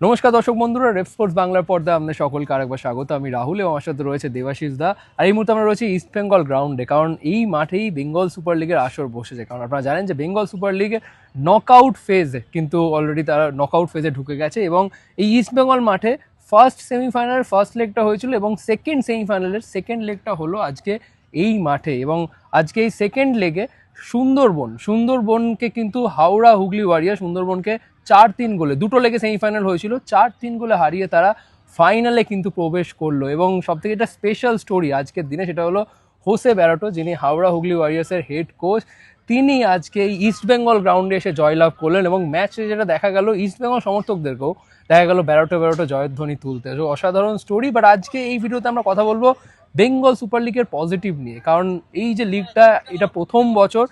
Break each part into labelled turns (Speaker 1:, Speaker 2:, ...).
Speaker 1: নমস্কার দর্শক বন্ধুরা রেপ স্পোর্টস বাংলার পর্দায় আপনাদের সকলকে আরেকবার স্বাগত। আমি রাহুল এবং আমার সাথে রয়েছে দেবাশিস দা। আর এই মুহূর্তে আমরা রয়েছে ইস্ট বেঙ্গল গ্রাউন্ডে কারণ এই মাঠেই বেঙ্গল সুপার লিগের আসর বসেছে। কারণ আপনারা জানেন যে বেঙ্গল সুপার লিগের নকআউট ফেজ কিন্তু অলরেডি তারা নক আউট ফেজে ঢুকে গেছে এবং এই ইস্ট বেঙ্গল মাঠে ফার্স্ট সেমিফাইনালের ফার্স্ট লেগটা হয়েছিল এবং সেকেন্ড সেমিফাইনালের সেকেন্ড লেগটা হলো আজকে এই মাঠে এবং আজকে এই সেকেন্ড লেগে সুন্দরবন, সুন্দরবনকে কিন্তু হাওড়া হুগলি ওয়ারিয়া সুন্দরবনকে চার তিন গোলে, দুটো লেগে সেমিফাইনাল হয়েছিল, চার তিন গোলে হারিয়ে তারা ফাইনালে কিন্তু প্রবেশ করল এবং সবথেকে একটা স্পেশাল স্টোরি আজকের দিনে সেটা হলো হোসে ব্যারাটো, যিনি হাওড়া হুগলি ওয়ারিয়ার্সের হেড কোচ তিনি আজকে ইস্ট বেঙ্গল গ্রাউন্ডে এসে জয়লাভ করলেন এবং ম্যাচে যেটা দেখা গেল ইস্ট বেঙ্গল সমর্থকদেরকেও দেখা গেল ব্যারোটো ব্যারোটো জয়ধ্বনি তুলতে। তো অসাধারণ স্টোরি বাট আজকে এই ভিডিওতে আমরা কথা বলব বেঙ্গল সুপার লিগের পজিটিভ নিয়ে। কারণ এই যে লিগটা, এটা প্রথম বছর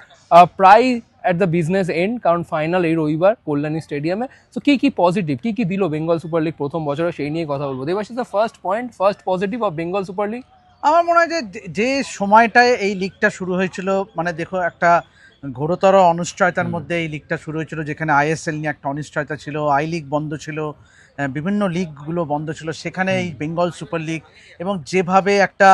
Speaker 1: প্রায় অ্যাট দ্য বিজনেস এন্ড কারণ ফাইনাল এই রবিবার কল্যাণী স্টেডিয়ামে সো কী কী পজিটিভ কী কী দিল বেঙ্গল সুপার লিগ প্রথম বছরে, সেই নিয়ে কথা বলব। Debashis the first point first positive of Bengal super league?
Speaker 2: আমার মনে হয় যে যে সময়টায় এই লিগটা শুরু হয়েছিল মানে দেখো একটা ঘোরতর অনিশ্চয়তার মধ্যে এই লিগটা শুরু হয়েছিল যেখানে আইএসএল নিয়ে একটা অনিশ্চয়তা ছিল আই লিগ বন্ধ ছিল বিভিন্ন লিগগুলো বন্ধ ছিল সেখানে এই বেঙ্গল সুপার লিগ এবং যেভাবে একটা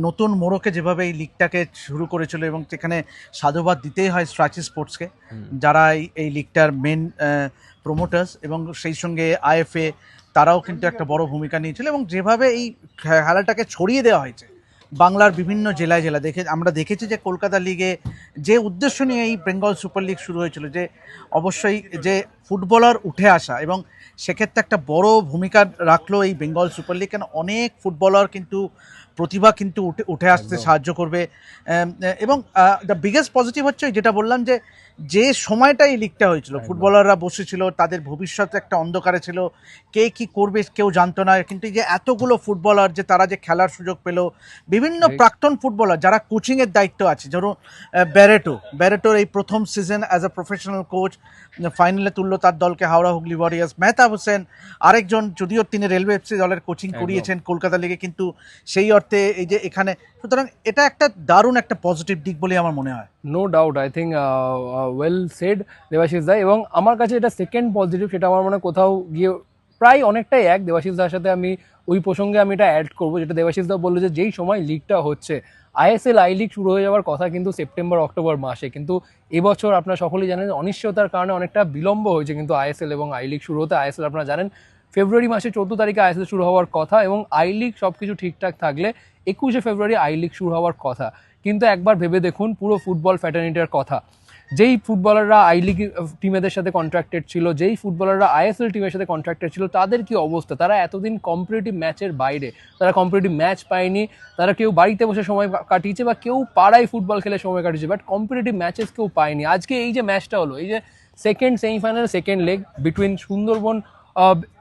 Speaker 2: নতুন মোড়কে যেভাবে এই লিগটাকে শুরু করেছিল এবং সেখানে সাধুবাদ দিতেই হয় স্ট্রাচি স্পোর্টসকে যারা এই- এই লিগটার মেন প্রমোটার্স এবং সেই সঙ্গে আইএফএ তারাও কিন্তু একটা বড় ভূমিকা নিয়েছিল এবং যেভাবে এই খেলাটাকে ছড়িয়ে দেওয়া হয়েছে বাংলার বিভিন্ন জেলায় জেলা দেখে আমরা দেখেছি যে কলকাতা লিগে যে উদ্দেশ্য নিয়ে এই বেঙ্গল সুপার লিগ শুরু হয়েছিল যে অবশ্যই যে ফুটবলার উঠে আসা এবং সেক্ষেত্রে একটা বড় ভূমিকা রাখল এই বেঙ্গল সুপার লিগ কেন অনেক ফুটবলার কিন্তু প্রতিভা কিন্তু উঠে উঠে আসতে সাহায্য করবে। এবং দ্য বিগেস্ট পজিটিভ হচ্ছে যেটা বললাম যে যে সময়টা এই লিগটা হয়েছিল ফুটবলাররা বসেছিল তাদের ভবিষ্যৎ একটা অন্ধকারে ছিল কে কি করবে কেউ জানতো না কিন্তু এই যে এতগুলো ফুটবলার যে তারা যে খেলার সুযোগ পেল বিভিন্ন প্রাক্তন ফুটবলার যারা কোচিংয়ের দায়িত্ব আছে ধরুন ব্যারেটো ব্যারেটোর এই প্রথম season as a professional coach ফাইনালে তুললো তার দলকে হাওড়া হুগলি ওয়ারিয়ার্স মেহতাব হোসেন আরেকজন যদিও তিনি রেলওয়ে এফসি দলের কোচিং করিয়েছেন কলকাতা লিগে কিন্তু সেই অর্থে এই যে এখানে সুতরাং এটা একটা দারুণ একটা পজিটিভ দিক বলে আমার মনে হয়।
Speaker 1: No doubt I think well said Debashis da. এবং আমার কাছে এটা সেকেন্ড পজিটিভ সেটা আমার মনে কোথাও গিয়ে প্রায় অনেকটাই এক। দেবাশিস দার সাথে আমি ওই প্রসঙ্গে আমি এটা অ্যাড করব, যেটা দেবাশিস দা বলল যে যেই সময় লিগটা হচ্ছে আইএসএল আই লিগ শুরু হয়ে যাওয়ার কথা কিন্তু সেপ্টেম্বর অক্টোবর মাসে। কিন্তু এবছর আপনারা সকলেই জানেন অনিশ্চয়তার কারণে অনেকটা বিলম্ব হয়েছে কিন্তু আইএসএল এবং আই লিগ শুরু হতে। আইএসএল আপনারা জানেন, ফেব্রুয়ারি মাসে চোদ্দ তারিখে আইএসএল শুরু হওয়ার কথা এবং আই লিগ সব কিছু ঠিকঠাক থাকলে একুশে ফেব্রুয়ারি আই লিগ শুরু হওয়ার কথা। কিন্তু একবার ভেবে দেখুন, পুরো ফুটবল ফ্যাটার্নিটির কথা। যেই ফুটবলাররা আই লিগ টিমেদের সাথে কন্ট্রাক্টেড ছিল, যেই ফুটবলাররা আইএসএল টিমের সাথে কন্ট্রাক্টেড ছিল, তাদের কি অবস্থা? তারা এতদিন কম্পিটিটিভ ম্যাচের বাইরে, তারা কম্পিটিটিভ ম্যাচ পায়নি, তারা কেউ বাড়িতে বসে সময় কাটিয়েছে বা কেউ পাড়ায় ফুটবল খেলে সময় কাটিয়েছে বাট কম্পিটিটিভ ম্যাচেস কেউ পায়নি। আজকে এই যে ম্যাচটা হলো, এই যে second semifinal second leg between Sundarban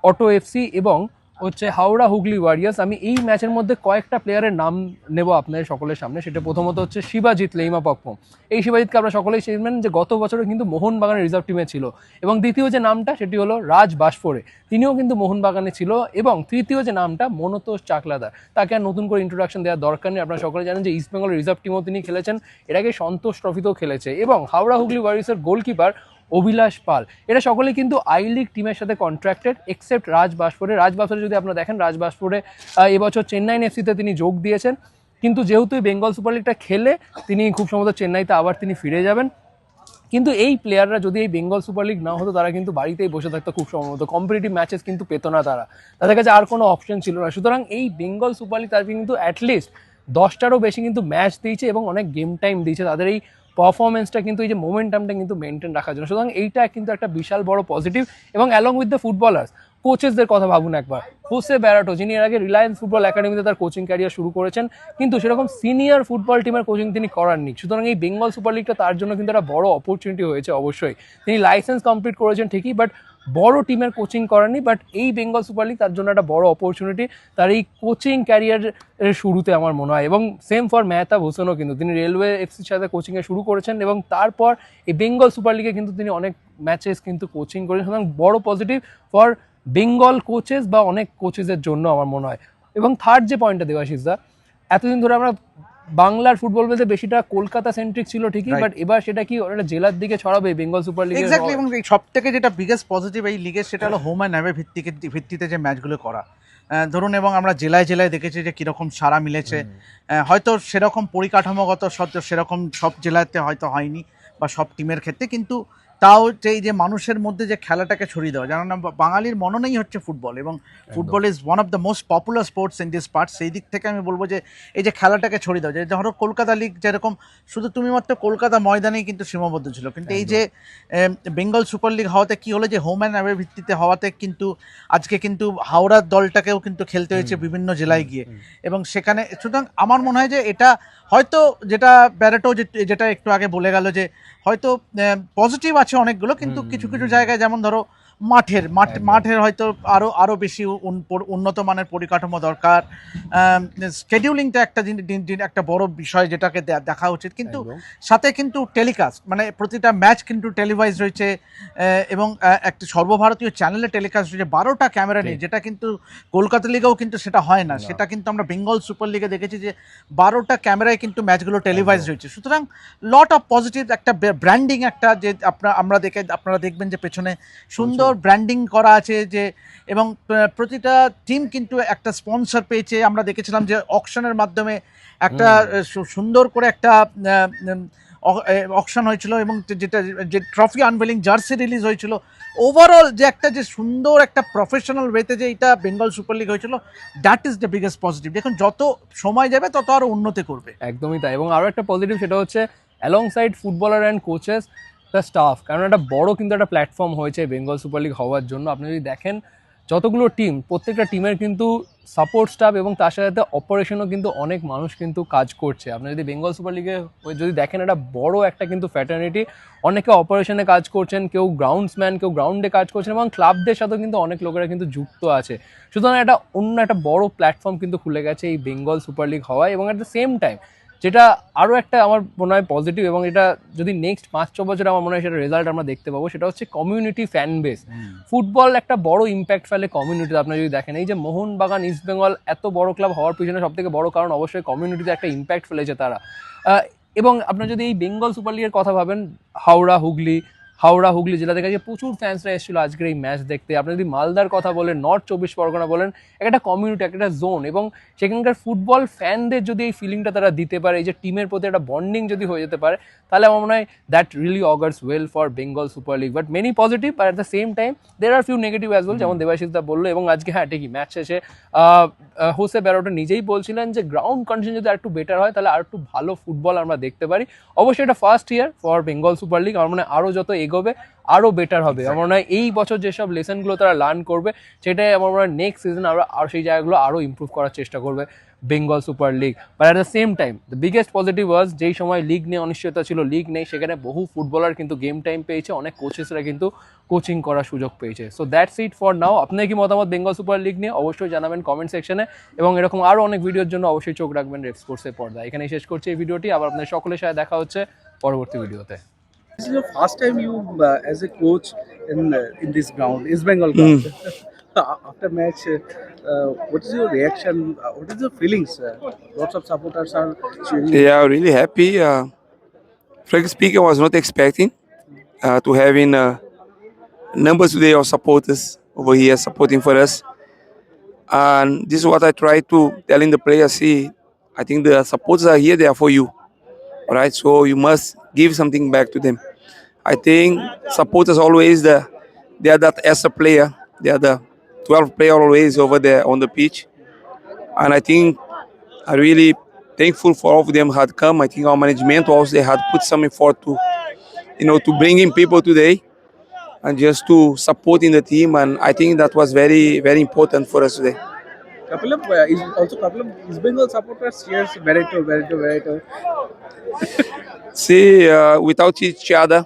Speaker 1: auto FC এবং হচ্ছে হাওড়া হুগলি ওয়ারিয়ার্স আমি এই ম্যাচের মধ্যে কয়েকটা প্লেয়ারের নাম নেব আপনাদের সকলের সামনে। সেটা প্রথমত হচ্ছে শিবাজিৎ, লেইমা পক্কম এই শিবাজিৎকে আমরা সকলেই চিনবেন যে গত বছরে কিন্তু মোহনবাগানের রিজার্ভ টিমে ছিল। এবং দ্বিতীয় যে নামটা, সেটি হলো রাজ বাসফোরে। তিনিও কিন্তু মোহনবাগানে ছিল এবং তৃতীয় যে নামটা, মনতোষ চাকলাদার। তাকে আর নতুন করে ইন্ট্রোডাকশন দেওয়ার দরকার নেই। আপনারা সকলে জানেন যে ইস্ট বেঙ্গল রিজার্ভ টিমও তিনি খেলেছেন। আগে সন্তোষ ট্রফিতেও খেলেছে। এবং হাওড়া হুগলি ওয়ারিয়ার্সের গোলকিপার অভিলাষ পাল। এরা সকলে কিন্তু আই লিগ টিমের সাথে কন্ট্রাক্টেড এক্সেপ্ট রাজ বাসপুরে। রাজ বাসপুরে যদি আপনারা দেখেন, রাজ বাসপুরে এবছর চেন্নাইন এফসিতে তিনি যোগ দিয়েছেন। কিন্তু যেহেতু বেঙ্গল সুপার লিগটা খেলে, তিনি খুব সম্ভবত চেন্নাইতে আবার তিনি ফিরে যাবেন। কিন্তু এই প্লেয়াররা যদি এই বেঙ্গল সুপার লিগ না হতো, তারা কিন্তু বাড়িতেই বসে থাকতো খুব সম্ভবত। কম্পিটিটিভ ম্যাচেস কিন্তু পেতো না তারা। তাদের কাছে আর কোনো অপশন ছিল না। সুতরাং এই বেঙ্গল সুপার লিগ তাদেরকে কিন্তু অ্যাটলিস্ট দশটারও বেশি কিন্তু ম্যাচ দিয়েছে এবং অনেক গেম টাইম দিয়েছে। তাদের এই পারফরমেন্সটা কিন্তু এই যে মোমেন্টামটা কিন্তু মেনটেন রাখার জন্য। সুতরাং এইটা কিন্তু একটা বিশাল বড় পজিটিভ এবং অ্যালং উইথ দ্য ফুটবলার্স কোচেসদের কথা ভাবুন একবার। হোসে ব্যারাটো যিনি এর আগে রিলায়েন্স ফুটবল একাডেমিতে তার কোচিং ক্যারিয়ার শুরু করেছেন, কিন্তু সেরকম সিনিয়র ফুটবল টিমের কোচিং তিনি করাননি। সুতরাং এই বেঙ্গল সুপার লিগটা তার জন্য কিন্তু একটা বড় অপরচুনিটি হয়েছে অবশ্যই। তিনি লাইসেন্স কমপ্লিট করেছেন ঠিকই বাট বড় টিমের কোচিং করাননি বাট এই বেঙ্গল সুপার লিগ তার জন্য একটা বড় অপরচুনিটি তার এই কোচিং ক্যারিয়ারের শুরুতে আমার মনে হয়, এবং সেম ফর মেহতাব হোসেনও কিন্তু, তিনি রেলওয়ে এফসির সাথে কোচিংয়ে শুরু করেছেন, এবং তারপর এই বেঙ্গল সুপার লিগে কিন্তু তিনি অনেক ম্যাচেস কিন্তু কোচিং করেছেন সুতরাং বড় পজিটিভ ফর বেঙ্গল কোচেস বা অনেক কোচেসের জন্য আমার মনে হয়। এবং থার্ড যে পয়েন্টটা দেওয়াশিস দা এতদিন ধরে আমরা বাংলার ফুটবল বলতে বেশিটা কলকাতা সেন্ট্রিক ছিল ঠিকই বাট এবার সেটা কি একটা জেলার দিকে ছড়াবে বেঙ্গল সুপার লিগ
Speaker 2: এক্স্যাক্টলি এবং সব থেকে যেটা বিগেস্ট পজিটিভ এই লিগের সেটা হলো হোম অ্যান্ড অ্যাওয়ে ভিত্তিকে ভিত্তিতে যে ম্যাচগুলো করা। ধরুন এবং আমরা জেলায় জেলায় দেখেছি যে কীরকম সারা মিলেছে। হয়তো সেরকম পরিকাঠামোগত সত্ত্বেও সেরকম সব জেলাতে হয়তো হয়নি বা সব টিমের ক্ষেত্রে কিন্তু তাও যে এই যে মানুষের মধ্যে যে খেলাটাকে ছড়িয়ে দেওয়া। জানো না বাঙালির মননেই হচ্ছে ফুটবল এবং football is one of the most popular sports in this part সেই দিক থেকে আমি বলব যে এই যে খেলাটাকে ছড়িয়ে দেওয়া। যে ধরো কলকাতা লিগ যেরকম শুধু তুমি মাত্র কলকাতা ময়দানেই কিন্তু সীমাবদ্ধ ছিল। কিন্তু এই যে বেঙ্গল সুপার লিগ হওয়াতে কি হলো যে হোম অ্যান্ড অ্যাওয়ে ভিত্তিতে হওয়াতে কিন্তু আজকে কিন্তু হাওড়ার দলটাকেও কিন্তু খেলতে হয়েছে বিভিন্ন জেলায় গিয়ে। এবং সেখানে সুতরাং আমার মনে হয় যে এটা হয়তো যেটা ব্যারেটো যে- যেটা একটু আগে বলে গেল যে হয়তো পজিটিভ আছে অনেকগুলো কিন্তু কিছু কিছু জায়গায় যেমন ধরো মাঠের মাঠ মাঠের হয়তো আরও আরও বেশি উন্নত মানের পরিকাঠামো দরকার। স্কেডিউলিংটা একটা একটা বড় বিষয় যেটাকে দেখা উচিত। কিন্তু সাথে কিন্তু টেলিকাস্ট মানে প্রতিটা ম্যাচ কিন্তু টেলিভাইজ রয়েছে এবং একটা সর্বভারতীয় চ্যানেলে টেলিকাস্ট রয়েছে। বারোটা ক্যামেরা নেই যেটা কিন্তু কলকাতা লিগেও কিন্তু সেটা হয় না। সেটা কিন্তু আমরা বেঙ্গল সুপার লিগে দেখেছি যে বারোটা ক্যামেরায় কিন্তু ম্যাচগুলো টেলিভাইজ। রয়েছে। সুতরাং লট অফ পজিটিভ একটা ব্র্যান্ডিং একটা যে আপনার আমরা দেখে আপনারা দেখবেন যে পেছনে সুন্দর ব্র্যান্ডিং করা আছে যে এবং প্রতিটা টিম কিন্তু একটা স্পন্সর পেয়েছে। আমরা দেখেছিলাম যে অকশনের মাধ্যমে একটা সুন্দর করে একটা অকশন হয়েছিল এবং যেটা যে ট্রফি আনভেলিং জার্সি রিলিজ হয়েছিল। ওভারঅল যে একটা যে সুন্দর একটা প্রফেশনাল ওয়েতে যে এটা বেঙ্গল সুপার লিগ হয়েছিল that is the biggest positive দেখুন যত সময় যাবে তত আরও উন্নতি করবে।
Speaker 1: একদমই তাই। এবং আরও একটা পজিটিভ সেটা হচ্ছে alongside footballer and coaches the staff কারণ একটা বড় কিন্তু একটা প্ল্যাটফর্ম হয়েছে বেঙ্গল সুপার লিগ হওয়ার জন্য। আপনি যদি দেখেন, যতগুলো টিম প্রত্যেকটা টিমের কিন্তু সাপোর্ট স্টাফ এবং তার সাথে সাথে অপারেশনও কিন্তু অনেক মানুষ কিন্তু কাজ করছে। আপনি যদি বেঙ্গল সুপার লিগে যদি দেখেন, একটা বড় একটা কিন্তু ফ্যাটার্নিটি অনেকে অপারেশনে কাজ করছেন, কেউ গ্রাউন্ডসম্যান কেউ গ্রাউন্ডে কাজ করছেন এবং ক্লাবদের সাথেও কিন্তু অনেক লোকেরা কিন্তু যুক্ত আছে। সুতরাং একটা অন্য একটা বড় প্ল্যাটফর্ম কিন্তু খুলে গেছে এই বেঙ্গল সুপার লিগ হওয়ায় এবং অ্যাট দ্য সেম টাইম যেটা আরও একটা আমার মনে হয় পজিটিভ এবং এটা যদি নেক্সট পাঁচ ছ বছর আমার মনে হয় সেটা রেজাল্ট আমরা দেখতে পাবো সেটা হচ্ছে কমিউনিটি ফ্যান বেস ফুটবল একটা বড় ইম্প্যাক্ট ফেলে কমিউনিটিতে আপনারা যদি দেখেন এই যে মোহনবাগান ইস্ট বেঙ্গল এত বড় ক্লাব হওয়ার পিছনে সব থেকে বড় কারণ অবশ্যই কমিউনিটিতে একটা ইম্প্যাক্ট ফেলেছে তারা। এবং আপনার যদি এই বেঙ্গল সুপার লিগের কথা ভাবেন হাওড়া হুগলি হাওড়া, হুগলি জেলা থেকে প্রচুর ফ্যান্সরা এসেছিল আজকের এই ম্যাচ দেখতে। আপনি যদি মালদার কথা বলেন নর্থ চব্বিশ পরগনা বলেন একটা কমিউনিটি একটা জোন এবং সেখানকার ফুটবল ফ্যানদের যদি এই ফিলিংটা তারা দিতে পারে, এই যে টিমের প্রতি একটা বন্ডিং যদি হয়ে যেতে পারে, তাহলে আমার মনে হয় that really augurs well for Bengal super league but many positive but at the same time there are few negative as well যেমন দেবাশিস দা বলল, এবং আজকে হ্যাঁ ঠিকই ম্যাচ শেষে হোসে ব্যারোটা নিজেই বলছিলেন যে গ্রাউন্ড কন্ডিশন যদি আর একটু বেটার হয়, তাহলে আর একটু ভালো ফুটবল আমরা দেখতে পারি। অবশ্যই এটা first year for Bengal super league আমার মনে হয় আরও যত এগোবে আরও বেটার হবে। আমার মনে হয় এই বছর যেসব লেসনগুলো তারা লার্ন করবে সেটাই আমার মনে হয় নেক্সট সিজন আমরা আর সেই জায়গাগুলো আরও ইমপ্রুভ করার চেষ্টা করবে Bengal super league but at the same time the biggest positive was যেই সময় লিগ নিয়ে অনিশ্চয়তা ছিল লিগ নেই সেখানে বহু ফুটবলার কিন্তু গেম টাইম পেয়েছে অনেক কোচেসরা কিন্তু কোচিং করার সুযোগ পেয়েছে। So that's it for now আপনার কি মতামত বেঙ্গল সুপার লিগ নিয়ে? অবশ্যই জানাবেন কমেন্ট সেকশনে এবং এরকম আরও অনেক ভিডিওর জন্য অবশ্যই চোখ রাখবেন রেড স্পোর্টসের পর্দা এখানেই শেষ করছি এই ভিডিওটি আবার আপনাদের সকলের সাথে দেখা হচ্ছে পরবর্তী ভিডিওতে
Speaker 3: This is your first time you, uh, as a coach, in uh, in this ground, East Bengal ground. After match, uh, uh, what is your reaction? Uh, what is your feelings? Uh, lots of supporters are cheering.
Speaker 4: Yeah, really happy. Uh, frankly speaking, I was not expecting uh, to having uh, numbers today of supporters over here supporting for us. And this is what I try to telling the players. See, I think the supporters are here. They are for you. All right. So you must give something back to them. I think supporters always the they are that as a player. They are the 12 player always over there on the pitch. And I think I really thankful for all of them had come. I think our management also they had put some effort to, you know, to bring in people today and just to support in the team. And I think that was very, very important for us today.
Speaker 3: Couple of uh, is also couple of East Bengal supporters cheers Barreto, Barreto, Barreto.
Speaker 4: See, uh, without each other,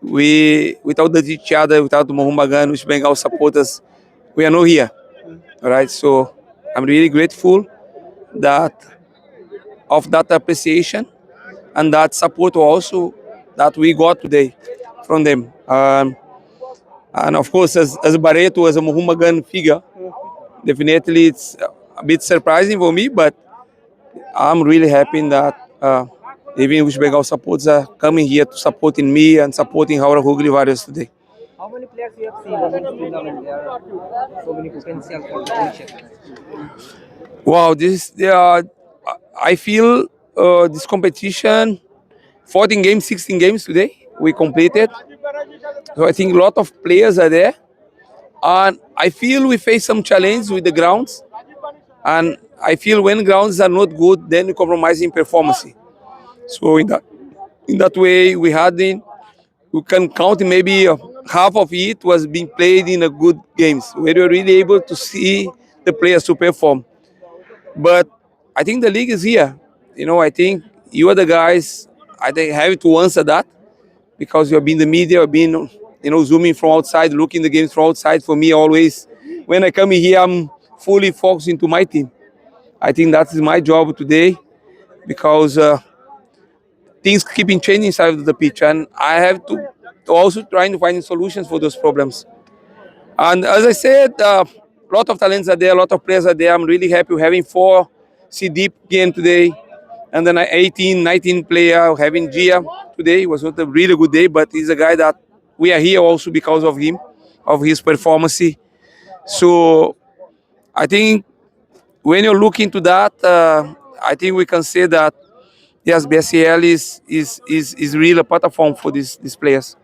Speaker 4: we without the each other, without Mohumbagan, which Bengal supporters, we are not here. All right. So I'm really grateful that of that appreciation and that support also that we got today from them. Um, and of course, as, as Barreto, as a Mohumbagan figure, definitely it's a bit surprising for me, but I'm really happy that uh, even Bengal supporters are coming here to supporting me and supporting our Hugli Warriors today.
Speaker 5: How many players you have seen in this tournament? There are so many potential for the.
Speaker 4: Wow, this uh, I feel uh, this competition, 14 games, 16 games today we completed. So I think a lot of players are there, and I feel we face some challenge with the grounds, and I feel when grounds are not good, then we compromise in performance. So in that in that way, we had in we can count maybe half of it was being played in a good games where were really able to see the players to perform. But I think the league is here. You know, I think you are the guys. I think have to answer that because you have been the media, you have been you know zooming from outside, looking the games from outside. For me, always when I come here, I'm fully focused into my team. I think that is my job today because uh, things keeping changing inside of the pitch, and I have to, to also trying to find solutions for those problems. And as I said, a lot of talents are there, a lot of players are there. I'm really happy having four C deep game today, and then a 18, 19 player having Gia today. It was not a really good day, but he's a guy that we are here also because of him, of his performance. So I think when you look into that, uh, I think we can say that yes, BSL is is is is really a platform for these these players.